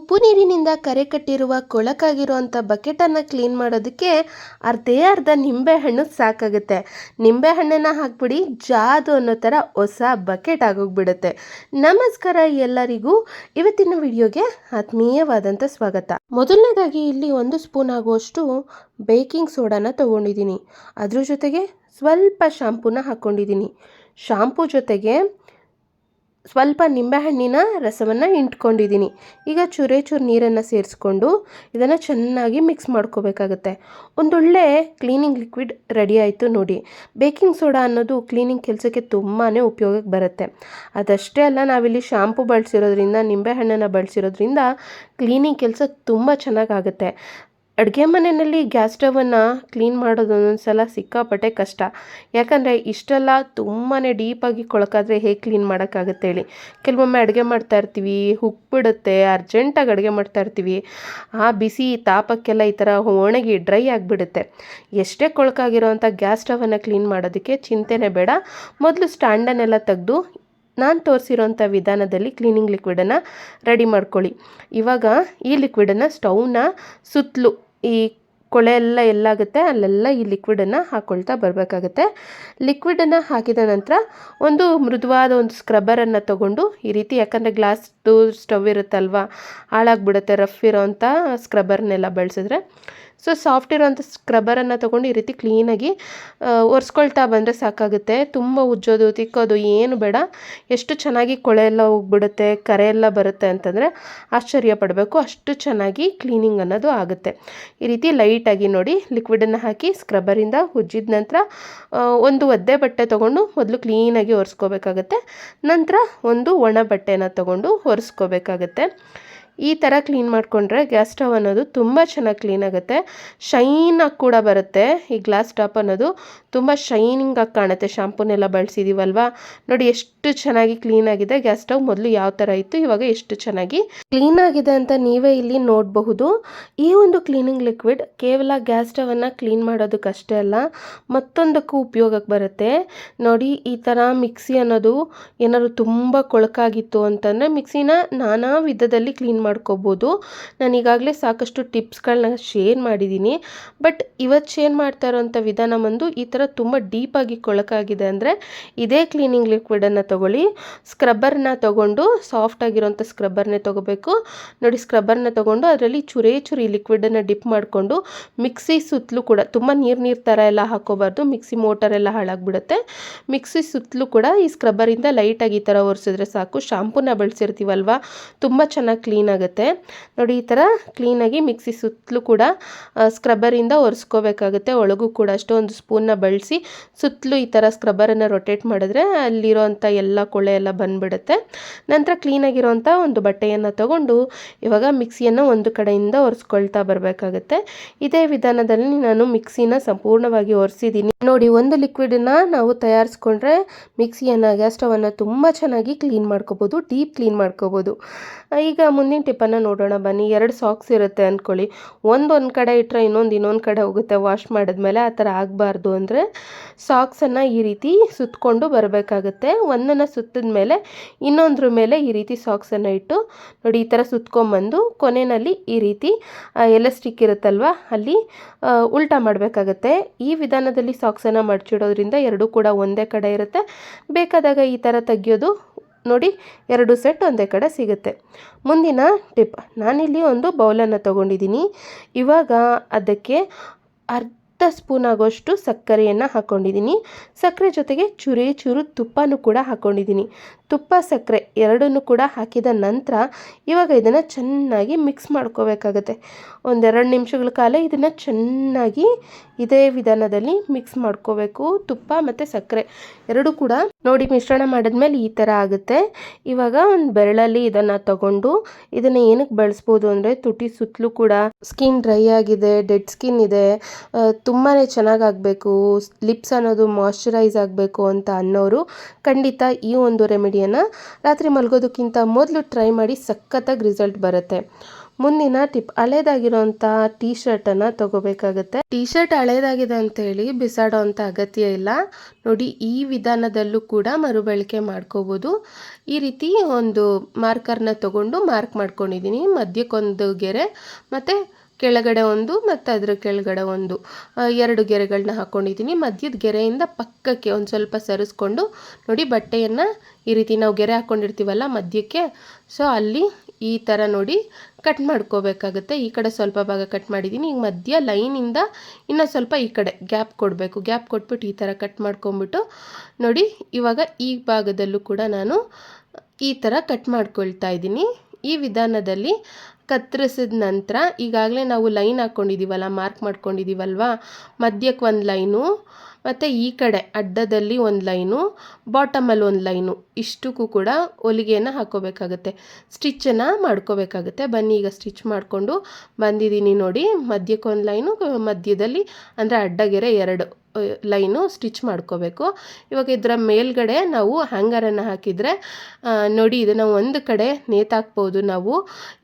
ಉಪ್ಪು ನೀರಿನಿಂದ ಕರೆ ಕಟ್ಟಿರುವ ಕೊಳಕಾಗಿರುವಂಥ ಬಕೆಟನ್ನು ಕ್ಲೀನ್ ಮಾಡೋದಕ್ಕೆ ಅರ್ಧೇ ಅರ್ಧ ನಿಂಬೆಹಣ್ಣು ಸಾಕಾಗುತ್ತೆ. ನಿಂಬೆಹಣ್ಣನ್ನು ಹಾಕ್ಬಿಡಿ, ಜಾದು ಅನ್ನೋ ಥರ ಹೊಸ ಬಕೆಟ್ ಆಗೋಗ್ಬಿಡುತ್ತೆ. ನಮಸ್ಕಾರ ಎಲ್ಲರಿಗೂ. ಇವತ್ತಿನ ವಿಡಿಯೋಗೆ ಆತ್ಮೀಯವಾದಂಥ ಸ್ವಾಗತ. ಮೊದಲನೇದಾಗಿ ಇಲ್ಲಿ ಒಂದು ಸ್ಪೂನ್ ಆಗುವಷ್ಟು ಬೇಕಿಂಗ್ ಸೋಡಾನ ತಗೊಂಡಿದ್ದೀನಿ. ಅದ್ರ ಜೊತೆಗೆ ಸ್ವಲ್ಪ ಶಾಂಪೂನ ಹಾಕ್ಕೊಂಡಿದ್ದೀನಿ. ಶಾಂಪೂ ಜೊತೆಗೆ ಸ್ವಲ್ಪ ನಿಂಬೆಹಣ್ಣಿನ ರಸವನ್ನು ಇಂಟ್ಕೊಂಡಿದ್ದೀನಿ. ಈಗ ಚೂರೇ ಚೂರು ನೀರನ್ನು ಸೇರಿಸ್ಕೊಂಡು ಇದನ್ನು ಚೆನ್ನಾಗಿ ಮಿಕ್ಸ್ ಮಾಡ್ಕೋಬೇಕಾಗತ್ತೆ. ಒಂದೊಳ್ಳೆ ಕ್ಲೀನಿಂಗ್ ಲಿಕ್ವಿಡ್ ರೆಡಿ ಆಯಿತು ನೋಡಿ. ಬೇಕಿಂಗ್ ಸೋಡಾ ಅನ್ನೋದು ಕ್ಲೀನಿಂಗ್ ಕೆಲಸಕ್ಕೆ ತುಂಬಾ ಉಪಯೋಗಕ್ಕೆ ಬರುತ್ತೆ. ಅದಷ್ಟೇ ಅಲ್ಲ, ನಾವಿಲ್ಲಿ ಶಾಂಪು ಬಳಸಿರೋದ್ರಿಂದ, ನಿಂಬೆಹಣ್ಣನ್ನು ಬಳಸಿರೋದ್ರಿಂದ ಕ್ಲೀನಿಂಗ್ ಕೆಲಸ ತುಂಬ ಚೆನ್ನಾಗಾಗುತ್ತೆ. ಅಡುಗೆ ಮನೆಯಲ್ಲಿ ಗ್ಯಾಸ್ ಸ್ಟವನ್ನು ಕ್ಲೀನ್ ಮಾಡೋದು ಒಂದೊಂದು ಸಲ ಸಿಕ್ಕಾಪಟ್ಟೆ ಕಷ್ಟ. ಯಾಕಂದರೆ ಇಷ್ಟೆಲ್ಲ ತುಂಬಾ ಡೀಪಾಗಿ ಕೊಳಕಾದರೆ ಹೇಗೆ ಕ್ಲೀನ್ ಮಾಡೋಕ್ಕಾಗುತ್ತೆ ಹೇಳಿ. ಕೆಲವೊಮ್ಮೆ ಅಡುಗೆ ಮಾಡ್ತಾ ಇರ್ತೀವಿ ಹುಕ್ಬಿಡುತ್ತೆ ಅರ್ಜೆಂಟಾಗಿ ಅಡುಗೆ ಮಾಡ್ತಾ ಇರ್ತೀವಿ. ಆ ಬಿಸಿ ತಾಪಕ್ಕೆಲ್ಲ ಈ ಥರ ಒಣಗಿ ಡ್ರೈ ಆಗಿಬಿಡುತ್ತೆ. ಎಷ್ಟೇ ಕೊಳಕಾಗಿರೋವಂಥ ಗ್ಯಾಸ್ ಸ್ಟವನ್ನು ಕ್ಲೀನ್ ಮಾಡೋದಕ್ಕೆ ಚಿಂತೆನೇ ಬೇಡ. ಮೊದಲು ಸ್ಟ್ಯಾಂಡನ್ನೆಲ್ಲ ತೆಗೆದು ನಾನು ತೋರಿಸಿರೋಂಥ ವಿಧಾನದಲ್ಲಿ ಕ್ಲೀನಿಂಗ್ ಲಿಕ್ವಿಡನ್ನು ರೆಡಿ ಮಾಡ್ಕೊಳ್ಳಿ. ಇವಾಗ ಈ ಲಿಕ್ವಿಡನ್ನು ಸ್ಟೌವ್ನ ಸುತ್ತಲೂ ಈ ಕೊಳೆ ಎಲ್ಲ ಎಲ್ಲಾಗುತ್ತೆ, ಅಲ್ಲೆಲ್ಲ ಈ ಲಿಕ್ವಿಡನ್ನು ಹಾಕ್ಕೊಳ್ತಾ ಬರಬೇಕಾಗತ್ತೆ. ಲಿಕ್ವಿಡನ್ನು ಹಾಕಿದ ನಂತರ ಒಂದು ಮೃದುವಾದ ಒಂದು ಸ್ಕ್ರಬ್ಬರನ್ನು ತಗೊಂಡು, ಈ ರೀತಿ ಯಾಕಂದರೆ ಗ್ಲಾಸ್ದು ಸ್ಟವ್ ಇರುತ್ತಲ್ವ, ಹಾಳಾಗ್ಬಿಡುತ್ತೆ ರಫ್ ಇರೋವಂಥ ಸ್ಕ್ರಬ್ಬರ್ನೆಲ್ಲ ಬಳಸಿದ್ರೆ ಸೊ ಸಾಫ್ಟ್ ಇರೋಂಥ ಸ್ಕ್ರಬ್ಬರನ್ನು ತೊಗೊಂಡು ಈ ರೀತಿ ಕ್ಲೀನಾಗಿ ಒರೆಸ್ಕೊಳ್ತಾ ಬಂದರೆ ಸಾಕಾಗುತ್ತೆ. ತುಂಬ ಉಜ್ಜೋದು, ತಿಕ್ಕೋದು ಏನು ಬೇಡ. ಎಷ್ಟು ಚೆನ್ನಾಗಿ ಕೊಳೆ ಎಲ್ಲ ಹೋಗ್ಬಿಡುತ್ತೆ, ಕರೆ ಎಲ್ಲ ಬರುತ್ತೆ ಅಂತಂದರೆ ಆಶ್ಚರ್ಯ ಪಡಬೇಕು. ಅಷ್ಟು ಚೆನ್ನಾಗಿ ಕ್ಲೀನಿಂಗ್ ಅನ್ನೋದು ಆಗುತ್ತೆ. ಈ ರೀತಿ ಲೈಟಾಗಿ ನೋಡಿ ಲಿಕ್ವಿಡನ್ನು ಹಾಕಿ ಸ್ಕ್ರಬ್ಬರಿಂದ ಉಜ್ಜಿದ ನಂತರ ಒಂದು ಒದ್ದೆ ಬಟ್ಟೆ ತೊಗೊಂಡು ಮೊದಲು ಕ್ಲೀನಾಗಿ ಒರೆಸ್ಕೋಬೇಕಾಗತ್ತೆ. ನಂತರ ಒಂದು ಒಣ ಬಟ್ಟೆನ ತೊಗೊಂಡು ಒರೆಸ್ಕೋಬೇಕಾಗತ್ತೆ. ಈ ಥರ ಕ್ಲೀನ್ ಮಾಡಿಕೊಂಡ್ರೆ ಗ್ಯಾಸ್ ಸ್ಟವ್ ಅನ್ನೋದು ತುಂಬ ಚೆನ್ನಾಗಿ ಕ್ಲೀನ್ ಆಗುತ್ತೆ. ಶೈನಾಗಿ ಕೂಡ ಬರುತ್ತೆ ಈ ಗ್ಲಾಸ್ ಟಾಪ್ ಅನ್ನೋದು. ತುಂಬ ಶೈನಿಂಗಾಗಿ ಕಾಣುತ್ತೆ. ಶಾಂಪೂನೆಲ್ಲ ಬಳಸಿದ್ದೀವಲ್ವಾ ನೋಡಿ ಎಷ್ಟು ಚೆನ್ನಾಗಿ ಕ್ಲೀನ್ ಆಗಿದೆ. ಗ್ಯಾಸ್ ಸ್ಟವ್ ಮೊದಲು ಯಾವ ಥರ ಇತ್ತು? ಇವಾಗ ಎಷ್ಟು ಚೆನ್ನಾಗಿ ಕ್ಲೀನ್ ಆಗಿದೆ ಅಂತ ನೀವೇ ಇಲ್ಲಿ ನೋಡಬಹುದು. ಈ ಒಂದು ಕ್ಲೀನಿಂಗ್ ಲಿಕ್ವಿಡ್ ಕೇವಲ ಗ್ಯಾಸ್ ಸ್ಟವನ್ನು ಕ್ಲೀನ್ ಮಾಡೋದಕ್ಕಷ್ಟೇ ಅಲ್ಲ, ಮತ್ತೊಂದಕ್ಕೂ ಉಪಯೋಗಕ್ಕೆ ಬರುತ್ತೆ. ನೋಡಿ ಈ ಥರ ಮಿಕ್ಸಿ ಅನ್ನೋದು ಏನಾದ್ರು ತುಂಬ ಕೊಳಕಾಗಿತ್ತು ಅಂತಂದರೆ ಮಿಕ್ಸಿನ ನಾನಾ ವಿಧದಲ್ಲಿ ಕ್ಲೀನ್ ಮಾಡ್ಕೋಬೋದು. ನಾನು ಈಗಾಗಲೇ ಸಾಕಷ್ಟು ಟಿಪ್ಸ್ಗಳನ್ನ ಶೇರ್ ಮಾಡಿದ್ದೀನಿ ಬಟ್ ಇವತ್ತು ಶೇರ್ ಮಾಡ್ತಾ ಇರೋಂಥ ವಿಧಾನ ಬಂದು ಈ ಥರ ತುಂಬ ಡೀಪಾಗಿ ಕೊಳಕಾಗಿದೆ ಅಂದರೆ ಇದೇ ಕ್ಲೀನಿಂಗ್ ಲಿಕ್ವಿಡನ್ನು ತೊಗೊಳ್ಳಿ. ಸ್ಕ್ರಬ್ಬರ್ನ ತೊಗೊಂಡು ಸಾಫ್ಟ್ ಆಗಿರೋಂಥ ಸ್ಕ್ರಬ್ಬರ್ನೇ ತೊಗೋಬೇಕು. ನೋಡಿ ಸ್ಕ್ರಬ್ಬರ್ನ ತೊಗೊಂಡು ಅದರಲ್ಲಿ ಚುರೇ ಚುರಿ ಲಿಕ್ವಿಡನ್ನು ಡಿಪ್ ಮಾಡಿಕೊಂಡು ಮಿಕ್ಸಿ ಸುತ್ತಲೂ ಕೂಡ ತುಂಬ ನೀರು ನೀರು ಥರ ಎಲ್ಲ ಹಾಕೋಬಾರ್ದು. ಮಿಕ್ಸಿ ಮೋಟರ್ ಎಲ್ಲ ಹಾಳಾಗ್ಬಿಡುತ್ತೆ. ಮಿಕ್ಸಿ ಸುತ್ತಲೂ ಕೂಡ ಈ ಸ್ಕ್ರಬ್ಬರಿಂದ ಲೈಟಾಗಿ ಈ ಥರ ಒರೆಸಿದ್ರೆ ಸಾಕು. ಶಾಂಪೂನ ಬಳಸಿರ್ತೀವಲ್ವ? ತುಂಬ ಚೆನ್ನಾಗಿ ಕ್ಲೀನ್ ಆಗುತ್ತೆ ನೋಡಿ, ಈ ಥರ ಕ್ಲೀನಾಗಿ ಮಿಕ್ಸಿ ಸುತ್ತಲೂ ಕೂಡ ಸ್ಕ್ರಬ್ಬರಿಂದ ಒರೆಸ್ಕೋಬೇಕಾಗುತ್ತೆ. ಒಳಗೂ ಕೂಡ ಅಷ್ಟೇ ಒಂದು ಸ್ಪೂನ್ನ ಬಳಸಿ ಸುತ್ತಲೂ ಈ ಥರ ಸ್ಕ್ರಬ್ಬರನ್ನು ರೊಟೇಟ್ ಮಾಡಿದ್ರೆ ಅಲ್ಲಿರೋಂಥ ಎಲ್ಲ ಕೊಳೆ ಎಲ್ಲ ಬಂದುಬಿಡುತ್ತೆ. ನಂತರ ಕ್ಲೀನಾಗಿರೋಂಥ ಒಂದು ಬಟ್ಟೆಯನ್ನು ತಗೊಂಡು ಇವಾಗ ಮಿಕ್ಸಿಯನ್ನು ಒಂದು ಕಡೆಯಿಂದ ಒರೆಸ್ಕೊಳ್ತಾ ಬರಬೇಕಾಗುತ್ತೆ. ಇದೇ ವಿಧಾನದಲ್ಲಿ ನಾನು ಮಿಕ್ಸಿನ ಸಂಪೂರ್ಣವಾಗಿ ಒರೆಸಿದ್ದೀನಿ. ನೋಡಿ, ಒಂದು ಲಿಕ್ವಿಡನ್ನ ನಾವು ತಯಾರಿಸ್ಕೊಂಡ್ರೆ ಮಿಕ್ಸಿಯನ್ನು ಗ್ಯಾಸ್ ಸ್ಟವನ್ನು ತುಂಬ ಚೆನ್ನಾಗಿ ಕ್ಲೀನ್ ಮಾಡ್ಕೋಬೋದು, ಡೀಪ್ ಕ್ಲೀನ್ ಮಾಡ್ಕೋಬೋದು. ಈಗ ಮುಂದಿನ ಟಿಪ್ಪನ್ನು ನೋಡೋಣ, ಬನ್ನಿ. ಎರಡು ಸಾಕ್ಸ್ ಇರುತ್ತೆ ಅಂದ್ಕೊಳ್ಳಿ ಒಂದೊಂದು ಒಂದು ಕಡೆ ಇಟ್ಟರೆ ಇನ್ನೊಂದು ಇನ್ನೊಂದು ಕಡೆ ಹೋಗುತ್ತೆ. ವಾಶ್ ಮಾಡಿದ್ಮೇಲೆ ಆ ಥರ ಆಗಬಾರ್ದು ಅಂದರೆ ಸಾಕ್ಸನ್ನು ಈ ರೀತಿ ಸುತ್ತಕೊಂಡು ಬರಬೇಕಾಗುತ್ತೆ. ಒಂದನ್ನು ಸುತ್ತಿದ ಮೇಲೆ ಇನ್ನೊಂದ್ರ ಮೇಲೆ ಈ ರೀತಿ ಸಾಕ್ಸನ್ನು ಇಟ್ಟು, ನೋಡಿ, ಈ ಥರ ಸುತ್ಕೊಂಬಂದು ಕೊನೆಯಲ್ಲಿ ಈ ರೀತಿ ಎಲಾಸ್ಟಿಕ್ ಇರುತ್ತಲ್ವ, ಅಲ್ಲಿ ಉಲ್ಟಾ ಮಾಡಬೇಕಾಗತ್ತೆ. ಈ ವಿಧಾನದಲ್ಲಿ ಸಾಕ್ಸನ್ನು ಮಡಚಿಡೋದ್ರಿಂದ ಎರಡೂ ಕೂಡ ಒಂದೇ ಕಡೆ ಇರುತ್ತೆ. ಬೇಕಾದಾಗ ಈ ಥರ ತೆಗಿಯೋದು ನೋಡಿ, ಎರಡು ಸೆಟ್ ಒಂದೇ ಕಡೆ ಸಿಗುತ್ತೆ. ಮುಂದಿನ ಟಿಪ್, ನಾನಿಲ್ಲಿ ಒಂದು ಬೌಲನ್ನು ತೊಗೊಂಡಿದ್ದೀನಿ. ಇವಾಗ ಅದಕ್ಕೆ ಅರ್ಧ ಸ್ಪೂನ್ ಆಗೋಷ್ಟು ಸಕ್ಕರೆಯನ್ನು ಹಾಕ್ಕೊಂಡಿದ್ದೀನಿ ಸಕ್ಕರೆ ಜೊತೆಗೆ ಚುರಿ ಚೂರು ತುಪ್ಪನೂ ಕೂಡ ಹಾಕ್ಕೊಂಡಿದ್ದೀನಿ ತುಪ್ಪ, ಸಕ್ಕರೆ ಎರಡನ್ನೂ ಕೂಡ ಹಾಕಿದ ನಂತರ ಇವಾಗ ಇದನ್ನು ಚೆನ್ನಾಗಿ ಮಿಕ್ಸ್ ಮಾಡ್ಕೋಬೇಕಾಗತ್ತೆ. ಒಂದೆರಡು ನಿಮಿಷಗಳ ಕಾಲ ಇದನ್ನು ಚೆನ್ನಾಗಿ ಇದೇ ವಿಧಾನದಲ್ಲಿ ಮಿಕ್ಸ್ ಮಾಡ್ಕೋಬೇಕು. ತುಪ್ಪ ಮತ್ತು ಸಕ್ಕರೆ ಎರಡೂ ಕೂಡ ನೋಡಿ ಮಿಶ್ರಣ ಮಾಡಿದ್ಮೇಲೆ ಈ ಥರ ಆಗುತ್ತೆ. ಇವಾಗ ಒಂದು ಬೆರಳಲ್ಲಿ ಇದನ್ನು ತಗೊಂಡು ಇದನ್ನು ಏನಕ್ಕೆ ಬಳಸ್ಬೋದು ಅಂದರೆ ತುಟಿ ಸುತ್ತಲೂ ಕೂಡ ಸ್ಕಿನ್ ಡ್ರೈ ಆಗಿದೆ ಡೆಡ್ ಸ್ಕಿನ್ ಇದೆ ತುಂಬಾ ಚೆನ್ನಾಗಾಗಬೇಕು ಲಿಪ್ಸ್ ಅನ್ನೋದು ಮಾಯಶ್ಚರೈಸ್ ಆಗಬೇಕು ಅಂತ ಅನ್ನೋರು ಖಂಡಿತ ಈ ಒಂದು ರೆಮಿಡಿಯನ್ನು ರಾತ್ರಿ ಮಲಗೋದಕ್ಕಿಂತ ಮೊದಲು ಟ್ರೈ ಮಾಡಿ ಸಖತ್ತಾಗಿ ರಿಸಲ್ಟ್ ಬರುತ್ತೆ. ಮುಂದಿನ ಟಿಪ್ ಹಳೇದಾಗಿರೋಂಥ ಟೀ ಶರ್ಟನ್ನು ತಗೋಬೇಕಾಗುತ್ತೆ. ಟೀ ಶರ್ಟ್ ಹಳೇದಾಗಿದೆ ಅಂತೇಳಿ ಬಿಸಾಡೋ ಅಂಥ ಅಗತ್ಯ ಇಲ್ಲ. ನೋಡಿ, ಈ ವಿಧಾನದಲ್ಲೂ ಕೂಡ ಮರುಬಳಕೆ ಮಾಡ್ಕೋಬೋದು. ಈ ರೀತಿ ಒಂದು ಮಾರ್ಕರ್ನ ತಗೊಂಡು ಮಾರ್ಕ್ ಮಾಡ್ಕೊಂಡಿದ್ದೀನಿ. ಮಧ್ಯಕ್ಕೊಂದು ಗೆರೆ. ಮತ್ತು ಕೆಳಗಡೆ ಒಂದು ಮತ್ತು ಅದರ ಕೆಳಗಡೆ ಒಂದು. ಎರಡು ಗೆರೆಗಳನ್ನ ಹಾಕ್ಕೊಂಡಿದ್ದೀನಿ ಮಧ್ಯದ ಗೆರೆಯಿಂದ ಪಕ್ಕಕ್ಕೆ ಒಂದು ಸ್ವಲ್ಪ ಸರಿಸ್ಕೊಂಡು ನೋಡಿ ಬಟ್ಟೆಯನ್ನು ಈ ರೀತಿ ನಾವು ಗೆರೆ ಹಾಕ್ಕೊಂಡಿರ್ತೀವಲ್ಲ ಮಧ್ಯಕ್ಕೆ, ಸೊ ಅಲ್ಲಿ ಈ ಥರ ನೋಡಿ ಕಟ್ ಮಾಡ್ಕೋಬೇಕಾಗುತ್ತೆ. ಈ ಕಡೆ ಸ್ವಲ್ಪ ಭಾಗ ಕಟ್ ಮಾಡಿದ್ದೀನಿ ಈಗ ಮಧ್ಯ ಲೈನಿಂದ ಇನ್ನೂ ಸ್ವಲ್ಪ ಈ ಕಡೆ ಗ್ಯಾಪ್ ಕೊಡಬೇಕು. ಗ್ಯಾಪ್ ಕೊಟ್ಬಿಟ್ಟು ಈ ಥರ ಕಟ್ ಮಾಡ್ಕೊಂಬಿಟ್ಟು ನೋಡಿ ಇವಾಗ ಈ ಭಾಗದಲ್ಲೂ ಕೂಡ ನಾನು ಈ ಥರ ಕಟ್ ಮಾಡ್ಕೊಳ್ತಾ ಇದ್ದೀನಿ. ಈ ವಿಧಾನದಲ್ಲಿ ಕತ್ತರಿಸಿದ ನಂತರ ಈಗಾಗಲೇ ನಾವು ಲೈನ್ ಹಾಕ್ಕೊಂಡಿದ್ದೀವಲ್ಲ ಮಾರ್ಕ್ ಮಾಡ್ಕೊಂಡಿದ್ದೀವಲ್ವ ಮಧ್ಯಕ್ಕೆ ಒಂದು ಲೈನು, ಮತ್ತು ಈ ಕಡೆ ಅಡ್ಡದಲ್ಲಿ ಒಂದು ಲೈನು ಬಾಟಮಲ್ಲಿ ಒಂದು ಲೈನು. ಇಷ್ಟಕ್ಕೂ ಕೂಡ ಹೊಲಿಗೆಯನ್ನು ಹಾಕ್ಕೋಬೇಕಾಗುತ್ತೆ ಸ್ಟಿಚ್ಚನ್ನು ಮಾಡ್ಕೋಬೇಕಾಗುತ್ತೆ. ಬನ್ನಿ ಈಗ ಸ್ಟಿಚ್ ಮಾಡಿಕೊಂಡು ಬಂದಿದ್ದೀನಿ ನೋಡಿ. ಮಧ್ಯಕ್ಕೆ ಒಂದು ಲೈನು, ಮಧ್ಯದಲ್ಲಿ, ಅಂದರೆ ಅಡ್ಡಗೆರೆ ಎರಡು. ಲೈನು ಸ್ಟಿಚ್ ಮಾಡ್ಕೋಬೇಕು. ಇವಾಗ ಇದರ ಮೇಲ್ಗಡೆ ನಾವು ಹ್ಯಾಂಗರನ್ನು ಹಾಕಿದರೆ ನೋಡಿ ಇದನ್ನು ಒಂದು ಕಡೆ ನೇತಾಕ್ಬೋದು ನಾವು.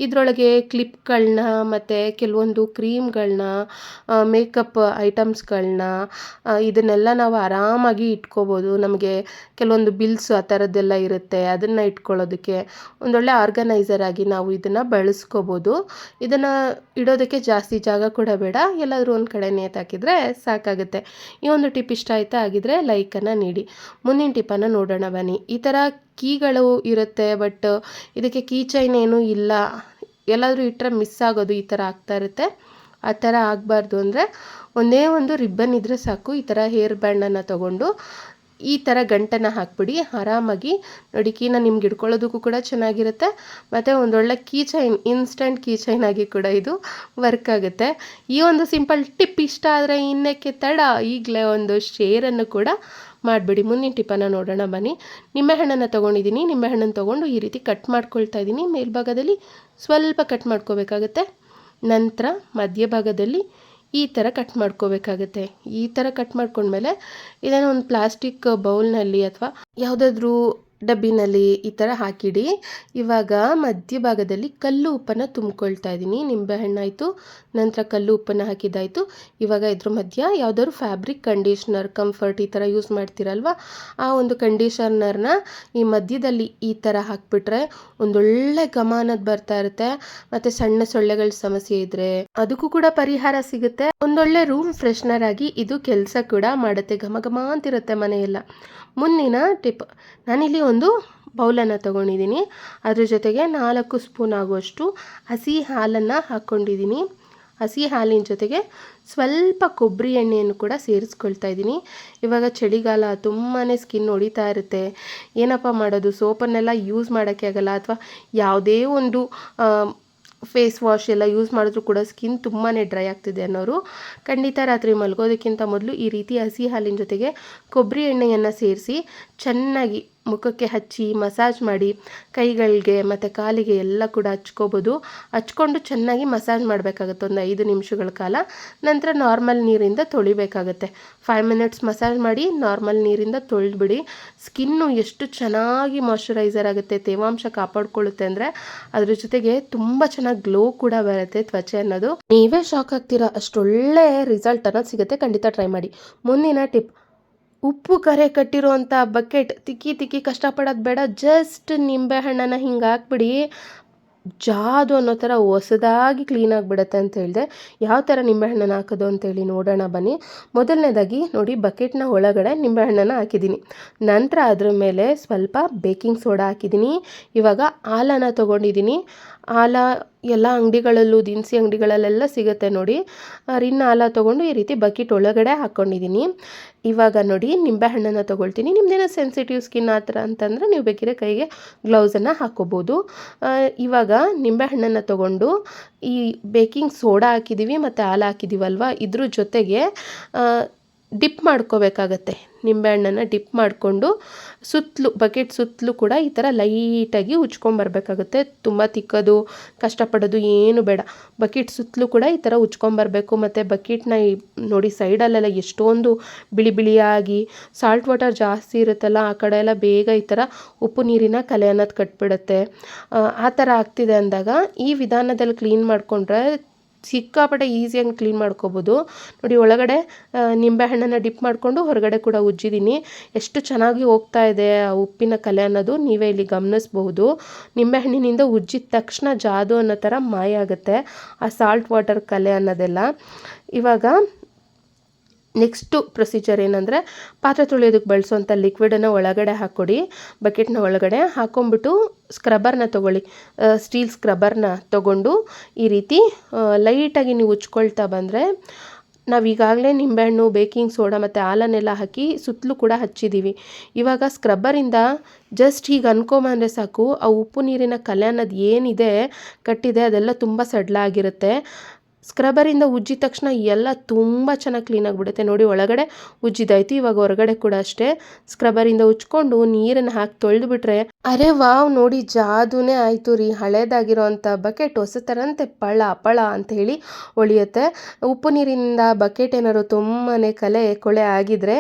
ಇದರೊಳಗೆ ಕ್ಲಿಪ್ಗಳನ್ನ ಮತ್ತು ಕೆಲವೊಂದು ಕ್ರೀಮ್ಗಳನ್ನ ಮೇಕಪ್ ಐಟಮ್ಸ್ಗಳನ್ನ ಇದನ್ನೆಲ್ಲ ನಾವು ಆರಾಮಾಗಿ ಇಟ್ಕೋಬೋದು. ನಮಗೆ ಕೆಲವೊಂದು ಬಿಲ್ಸ್ ಆ ಥರದ್ದೆಲ್ಲ ಇರುತ್ತೆ, ಅದನ್ನು ಇಟ್ಕೊಳ್ಳೋದಕ್ಕೆ. ಒಂದೊಳ್ಳೆ ಆರ್ಗನೈಸರ್ ಆಗಿ ನಾವು ಇದನ್ನು ಬಳಸ್ಕೋಬೋದು. ಇದನ್ನು ಇಡೋದಕ್ಕೆ ಜಾಸ್ತಿ ಜಾಗ ಕೂಡ ಬೇಡ. ಎಲ್ಲಾದರೂ ಒಂದು ಕಡೆ ನೇತಾಕಿದರೆ ಸಾಕಾಗುತ್ತೆ. ಈ ಒಂದು ಟಿಪ್ ಇಷ್ಟ ಆಯಿತಾ? ಆಗಿದ್ರೆ ಲೈಕನ್ನು ನೀಡಿ. ಮುಂದಿನ ಟಿಪ್ಪನ್ನು ನೋಡೋಣ ಬನ್ನಿ. ಈ ಥರ ಕೀಗಳು ಇರುತ್ತೆ ಬಟ್ ಇದಕ್ಕೆ ಕೀ ಚೈನ್ ಏನೂ ಇಲ್ಲ. ಎಲ್ಲಾದರೂ ಇಟ್ಟರೆ ಮಿಸ್ ಆಗೋದು ಈ ಥರ ಆಗ್ತಾ ಇರುತ್ತೆ. ಆ ಥರ ಆಗಬಾರ್ದು ಅಂದರೆ ಒಂದೇ ಒಂದು ರಿಬ್ಬನ್ ಇದ್ದರೆ ಸಾಕು. ಈ ಥರ ಹೇರ್ ಬ್ಯಾಂಡನ್ನು ತಗೊಂಡು ಈ ಥರ ಗಂಟನ್ನು ಹಾಕ್ಬಿಡಿ, ಆರಾಮಾಗಿ ನೋಡಿ ಕೀನ ನಿಮ್ಗೆ ಇಟ್ಕೊಳ್ಳೋದಕ್ಕೂ ಕೂಡ ಚೆನ್ನಾಗಿರುತ್ತೆ. ಮತ್ತು ಒಂದೊಳ್ಳೆ key chain instant key chain ಆಗಿ ಕೂಡ ಇದು ವರ್ಕ್ ಆಗುತ್ತೆ. ಈ ಒಂದು ಸಿಂಪಲ್ ಟಿಪ್ ಇಷ್ಟ ಆದರೆ ಇನ್ನಕ್ಕೆ ತಡ, ಈಗಲೇ ಒಂದು ಶೇರನ್ನು ಕೂಡ ಮಾಡಿಬಿಡಿ. ಮುಂದಿನ ಟಿಪ್ಪನ್ನು ನೋಡೋಣ ಬನ್ನಿ. ನಿಂಬೆಹಣ್ಣನ್ನು ತೊಗೊಂಡಿದ್ದೀನಿ ನಿಂಬೆಹಣ್ಣನ್ನು ತೊಗೊಂಡು ಈ ರೀತಿ ಕಟ್ ಮಾಡ್ಕೊಳ್ತಾ ಇದ್ದೀನಿ. ಮೇಲ್ಭಾಗದಲ್ಲಿ ಸ್ವಲ್ಪ ಕಟ್ ಮಾಡ್ಕೋಬೇಕಾಗತ್ತೆ. ನಂತರ ಮಧ್ಯಭಾಗದಲ್ಲಿ ಈ ಥರ ಕಟ್ ಮಾಡ್ಕೋಬೇಕಾಗುತ್ತೆ. ಈ ಥರ ಕಟ್ ಮಾಡ್ಕೊಂಡ್ಮೇಲೆ ಇದನ್ನು ಒಂದು ಪ್ಲಾಸ್ಟಿಕ್ ಬೌಲ್ನಲ್ಲಿ ಅಥವಾ ಯಾವುದಾದ್ರೂ ಡಬ್ಬಿನಲ್ಲಿ ಈ ಥರ ಹಾಕಿಡಿ. ಇವಾಗ ಮಧ್ಯಭಾಗದಲ್ಲಿ ಕಲ್ಲು ಉಪ್ಪನ್ನು ತುಂಬ್ಕೊಳ್ತಾ ಇದ್ದೀನಿ. ನಿಂಬೆಹಣ್ಣಾಯಿತು ನಂತರ ಕಲ್ಲು ಉಪ್ಪನ್ನು ಹಾಕಿದ್ದಾಯಿತು. ಇವಾಗ ಇದ್ರ ಮಧ್ಯ ಯಾವುದಾದ್ರು ಫ್ಯಾಬ್ರಿಕ್ ಕಂಡೀಷ್ನರ್, ಕಂಫರ್ಟ್ ಈ ಥರ ಯೂಸ್ ಮಾಡ್ತೀರಲ್ವ? ಆ ಒಂದು ಕಂಡೀಷನರ್ನ ಈ ಮಧ್ಯದಲ್ಲಿ ಈ ಥರ ಹಾಕಿಬಿಟ್ರೆ ಒಂದೊಳ್ಳೆ ಘಮ ಬರ್ತಾ ಇರುತ್ತೆ. ಮತ್ತು ಸಣ್ಣ ಸೊಳ್ಳೆಗಳ ಸಮಸ್ಯೆ ಇದ್ದರೆ ಅದಕ್ಕೂ ಕೂಡ ಪರಿಹಾರ ಸಿಗುತ್ತೆ. ಒಂದೊಳ್ಳೆ ರೂಮ್ ಫ್ರೆಶ್ನರ್ ಆಗಿ ಇದು ಕೆಲಸ ಕೂಡ ಮಾಡುತ್ತೆ. ಘಮ ಘಮ ಅಂತಿರುತ್ತೆ ಮನೆಯೆಲ್ಲ. ಮುಂದಿನ ಟಿಪ್. ನಾನಿಲ್ಲಿ ಒಂದು ಬೌಲನ್ನು ತಗೊಂಡಿದ್ದೀನಿ. ಅದ್ರ ಜೊತೆಗೆ ನಾಲ್ಕು ಸ್ಪೂನ್ ಆಗುವಷ್ಟು ಹಸಿ ಹಾಲನ್ನು ಹಾಕ್ಕೊಂಡಿದ್ದೀನಿ ಹಸಿ ಹಾಲಿನ ಜೊತೆಗೆ ಸ್ವಲ್ಪ ಕೊಬ್ಬರಿ ಎಣ್ಣೆಯನ್ನು ಕೂಡ ಸೇರಿಸ್ಕೊಳ್ತಾ ಇದ್ದೀನಿ. ಇವಾಗ ಚಳಿಗಾಲ ತುಂಬಾ ಸ್ಕಿನ್ ಹೊಡಿತಾ ಇರುತ್ತೆ. ಏನಪ್ಪ ಮಾಡೋದು, ಸೋಪನ್ನೆಲ್ಲ ಯೂಸ್ ಮಾಡೋಕ್ಕೆ ಆಗಲ್ಲ ಅಥವಾ ಯಾವುದೇ ಒಂದು ಫೇಸ್ ವಾಶ್ ಎಲ್ಲ ಯೂಸ್ ಮಾಡಿದ್ರೂ ಕೂಡ ಸ್ಕಿನ್ ತುಂಬಾ ಡ್ರೈ ಆಗ್ತಿದೆ ಅನ್ನೋರು ಖಂಡಿತ ರಾತ್ರಿ ಮಲಗೋದಕ್ಕಿಂತ ಮೊದಲು ಈ ರೀತಿ ಹಸಿ ಹಾಲಿನ ಜೊತೆಗೆ ಕೊಬ್ಬರಿ ಎಣ್ಣೆಯನ್ನು ಸೇರಿಸಿ ಚೆನ್ನಾಗಿ ಮುಖಕ್ಕೆ ಹಚ್ಚಿ ಮಸಾಜ್ ಮಾಡಿ ಕೈಗಳಿಗೆ ಮತ್ತು ಕಾಲಿಗೆ ಎಲ್ಲ ಕೂಡ ಹಚ್ಕೋಬೋದು. ಹಚ್ಕೊಂಡು ಚೆನ್ನಾಗಿ ಮಸಾಜ್ ಮಾಡಬೇಕಾಗುತ್ತೆ. ಒಂದು ಐದು ನಿಮಿಷಗಳ ಕಾಲ. ನಂತರ ನಾರ್ಮಲ್ ನೀರಿಂದ ತೊಳಿಬೇಕಾಗತ್ತೆ. ಫೈವ್ ಮಿನಿಟ್ಸ್ ಮಸಾಜ್ ಮಾಡಿ ನಾರ್ಮಲ್ ನೀರಿಂದ ತೊಳೆದ್ಬಿಡಿ. ಸ್ಕಿನ್ನು ಎಷ್ಟು ಚೆನ್ನಾಗಿ ಮಾಯ್ಶ್ಚರೈಸರ್ ಆಗುತ್ತೆ, ತೇವಾಂಶ ಕಾಪಾಡ್ಕೊಳ್ಳುತ್ತೆ ಅಂದರೆ ಅದ್ರ ಜೊತೆಗೆ ತುಂಬ ಚೆನ್ನಾಗಿ ಗ್ಲೋ ಕೂಡ ಬರುತ್ತೆ ತ್ವಚೆ ಅನ್ನೋದು. ನೀವೇ ಶಾಕ್ ಆಗ್ತೀರಾ? ಅಷ್ಟೊಳ್ಳೆ ರಿಸಲ್ಟ್ ಅನ್ನೋದು ಸಿಗುತ್ತೆ. ಖಂಡಿತ ಟ್ರೈ ಮಾಡಿ. ಮುಂದಿನ ಟಿಪ್ ಉಪ್ಪು ಕರೆ ಕಟ್ಟಿರುವಂಥ ಬಕೆಟ್ ತಿಕ್ಕಿ ತಿಕ್ಕಿ ಕಷ್ಟಪಡೋದು ಬೇಡ ಜಸ್ಟ್ ನಿಂಬೆಹಣ್ಣನ್ನು ಹಿಂಗೆ ಹಾಕ್ಬಿಡಿ. ಜಾದು ಅನ್ನೋ ಥರ ಹೊಸದಾಗಿ ಕ್ಲೀನ್ ಆಗಿಬಿಡುತ್ತೆ ಅಂತ ಹೇಳಿದೆ. ಯಾವ ಥರ ನಿಂಬೆಹಣ್ಣನ್ನು ಹಾಕೋದು ಅಂತೇಳಿ ನೋಡೋಣ ಬನ್ನಿ. ಮೊದಲನೇದಾಗಿ ನೋಡಿ ಬಕೆಟ್ನ ಒಳಗಡೆ ನಿಂಬೆಹಣ್ಣನ್ನು ಹಾಕಿದ್ದೀನಿ. ನಂತರ ಅದ್ರ ಮೇಲೆ ಸ್ವಲ್ಪ ಬೇಕಿಂಗ್ ಸೋಡಾ ಹಾಕಿದ್ದೀನಿ. ಇವಾಗ ಹಾಲನ್ನು ತೊಗೊಂಡಿದ್ದೀನಿ. ಹಾಲ ಎಲ್ಲ ಅಂಗಡಿಗಳಲ್ಲೂ, ದಿನಸಿ ಅಂಗಡಿಗಳಲ್ಲೆಲ್ಲ ಸಿಗುತ್ತೆ ನೋಡಿ. ರಿನ್ ಹಾಲ ತೊಗೊಂಡು ಈ ರೀತಿ ಬಕೆಟ್ ಒಳಗಡೆ ಹಾಕ್ಕೊಂಡಿದ್ದೀನಿ ಇವಾಗ ನೋಡಿ ನಿಂಬೆಹಣ್ಣನ್ನು ತೊಗೊಳ್ತೀನಿ. ನಿಮ್ಮದೇನೋ ಸೆನ್ಸಿಟಿವ್ ಸ್ಕಿನ್ ಆ ಥರ ಅಂತಂದರೆ ನೀವು ಬೇಕಿದ್ರೆ ಕೈಗೆ ಗ್ಲೌಸನ್ನು ಹಾಕ್ಕೋಬೋದು ಇವಾಗ ನಿಂಬೆ ಹಣ್ಣನ್ನು ತೊಗೊಂಡು ಈ ಬೇಕಿಂಗ್ ಸೋಡಾ ಹಾಕಿದ್ದೀವಿ ಮತ್ತು ಹಾಲು ಹಾಕಿದ್ದೀವಲ್ವ ಇದ್ರ ಜೊತೆಗೆ ಡಿಪ್ ಮಾಡ್ಕೋಬೇಕಾಗತ್ತೆ. ನಿಂಬೆಹಣ್ಣನ್ನು ಡಿಪ್ ಮಾಡಿಕೊಂಡು ಸುತ್ತಲೂ ಬಕೆಟ್ ಸುತ್ತಲೂ ಕೂಡ ಈ ಥರ ಲೈಟಾಗಿ ಉಜ್ಕೊಂಬರ್ಬೇಕಾಗುತ್ತೆ ತುಂಬ ತಿಕ್ಕೋದು ಕಷ್ಟಪಡೋದು ಏನು ಬೇಡ. ಬಕೆಟ್ ಸುತ್ತಲೂ ಕೂಡ ಈ ಥರ ಉಜ್ಕೊಂಬರ್ಬೇಕು ಮತ್ತು ಬಕೆಟ್ನ ಈ ನೋಡಿ ಸೈಡಲ್ಲೆಲ್ಲ ಎಷ್ಟೊಂದು ಬಿಳಿ ಬಿಳಿಯಾಗಿ ಸಾಲ್ಟ್ ವಾಟರ್ ಜಾಸ್ತಿ ಇರುತ್ತಲ್ಲ ಆ ಕಡೆ ಎಲ್ಲ ಬೇಗ ಈ ಥರ ಉಪ್ಪು ನೀರಿನ ಕಲೆ ಅನ್ನೋದು ಕಟ್ಬಿಡುತ್ತೆ. ಆ, ಆ ಥರ ಆಗ್ತಿದೆ ಅಂದಾಗ ಈ ವಿಧಾನದಲ್ಲಿ ಕ್ಲೀನ್ ಮಾಡಿಕೊಂಡ್ರೆ ಸಿಕ್ಕಾಪಟ್ಟೆ ಈಸಿಯಾಗಿ ಕ್ಲೀನ್ ಮಾಡ್ಕೋಬೋದು. ನೋಡಿ ಒಳಗಡೆ ನಿಂಬೆಹಣ್ಣನ್ನ ಡಿಪ್ ಮಾಡಿಕೊಂಡು ಹೊರಗಡೆ ಕೂಡ ಉಜ್ಜಿದ್ದೀನಿ ಎಷ್ಟು ಚೆನ್ನಾಗಿ ಹೋಗ್ತಾ ಇದೆ ಆ ಉಪ್ಪಿನ ಕಲೆ ಅನ್ನೋದು ನೀವೇ ಇಲ್ಲಿ ಗಮನಿಸ್ಬಹುದು. ನಿಂಬೆಹಣ್ಣಿನಿಂದ ಉಜ್ಜಿದ ತಕ್ಷಣ ಜಾದು ಅನ್ನೋ ಥರ ಮಾಯ ಆಗುತ್ತೆ, ಆ ಸಾಲ್ಟ್ ವಾಟರ್ ಕಲೆ ಅನ್ನೋದೆಲ್ಲ. ಇವಾಗ ನೆಕ್ಸ್ಟು ಪ್ರೊಸೀಜರ್ ಏನಂದರೆ ಪಾತ್ರೆ ತೊಳೆಯೋದಕ್ಕೆ ಬಳಸುವಂಥ ಲಿಕ್ವಿಡನ್ನು ಒಳಗಡೆ ಹಾಕ್ಕೊಡಿ, ಬಕೆಟ್ನ ಒಳಗಡೆ ಹಾಕ್ಕೊಂಬಿಟ್ಟು ಸ್ಕ್ರಬ್ಬರ್ನ ತೊಗೊಳ್ಳಿ. ಸ್ಟೀಲ್ ಸ್ಕ್ರಬ್ಬರ್ನ ತೊಗೊಂಡು ಈ ರೀತಿ ಲೈಟಾಗಿ ನೀವು ಉಚ್ಕೊಳ್ತಾ ಬಂದರೆ ನಾವು ಈಗಾಗಲೇ ನಿಂಬೆಹಣ್ಣು, ಬೇಕಿಂಗ್ ಸೋಡಾ ಮತ್ತು ಹಾಲನ್ನೆಲ್ಲ ಹಾಕಿ ಸುತ್ತಲೂ ಕೂಡ ಹಚ್ಚಿದ್ದೀವಿ ಇವಾಗ ಸ್ಕ್ರಬ್ಬರಿಂದ ಜಸ್ಟ್ ಹೀಗೆ ಅನ್ಕೊಂಬಂದರೆ ಸಾಕು, ಆ ಉಪ್ಪು ನೀರಿನ ಕಲೆ ಅನ್ನೋದು ಏನಿದೆ, ಕಟ್ಟಿದೆ ಅದೆಲ್ಲ ತುಂಬ ಸಡ್ಲಾಗಿರುತ್ತೆ. ಸ್ಕ್ರಬ್ಬರಿಂದ ಉಜ್ಜಿದ ತಕ್ಷಣ ಎಲ್ಲ ತುಂಬ ಚೆನ್ನಾಗಿ ಕ್ಲೀನ್ ಆಗಿಬಿಡುತ್ತೆ. ನೋಡಿ, ಒಳಗಡೆ ಉಜ್ಜಿದಾಯಿತು, ಇವಾಗ ಹೊರಗಡೆ ಕೂಡ ಅಷ್ಟೇ. ಸ್ಕ್ರಬ್ಬರಿಂದ ಉಜ್ಕೊಂಡು ನೀರನ್ನು ಹಾಕಿ ತೊಳೆದು ಬಿಟ್ರೆ ಅರೆ ವಾವ್, ನೋಡಿ, ಜಾದೂನೇ ಆಯಿತು ರೀ. ಹಳೇದಾಗಿರೋಂಥ ಬಕೆಟ್ ಹೊಸ ಥರಂತೆ ಪಳ ಪಳ ಅಂತ ಹೇಳಿ ಒಳಿಯುತ್ತೆ. ಉಪ್ಪು ನೀರಿನಿಂದ ಬಕೆಟ್ ಏನಾದ್ರು ತುಂಬಾ ಕಲೆ, ಕೊಳೆ ಆಗಿದ್ರೆ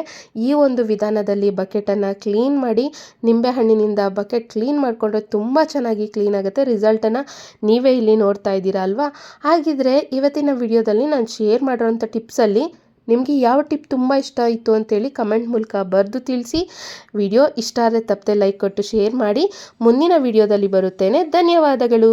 ಈ ಒಂದು ವಿಧಾನದಲ್ಲಿ ಬಕೆಟನ್ನು ಕ್ಲೀನ್ ಮಾಡಿ ನಿಂಬೆಹಣ್ಣಿನಿಂದ ಬಕೆಟ್ ಕ್ಲೀನ್ ಮಾಡಿಕೊಂಡ್ರೆ ತುಂಬ ಚೆನ್ನಾಗಿ ಕ್ಲೀನ್ ಆಗುತ್ತೆ. ರಿಸಲ್ಟನ್ನು ನೀವೇ ಇಲ್ಲಿ ನೋಡ್ತಾ ಇದ್ದೀರಾ ಅಲ್ವಾ? ಹಾಗಿದ್ರೆ ಇವತ್ತಿನ ವಿಡಿಯೋದಲ್ಲಿ ನಾನು ಶೇರ್ ಮಾಡಿರೋಂಥ ಟಿಪ್ಸಲ್ಲಿ ನಿಮಗೆ ಯಾವ ಟಿಪ್ ತುಂಬ ಇಷ್ಟ ಆಯಿತು ಅಂತೇಳಿ ಕಮೆಂಟ್ ಮೂಲಕ ಬರೆದು ತಿಳಿಸಿ. ವಿಡಿಯೋ ಇಷ್ಟ ಆದರೆ ತಪ್ಪದೆ ಲೈಕ್ ಕೊಟ್ಟು ಶೇರ್ ಮಾಡಿ. ಮುಂದಿನ ವಿಡಿಯೋದಲ್ಲಿ ಬರುತ್ತೇನೆ. ಧನ್ಯವಾದಗಳು.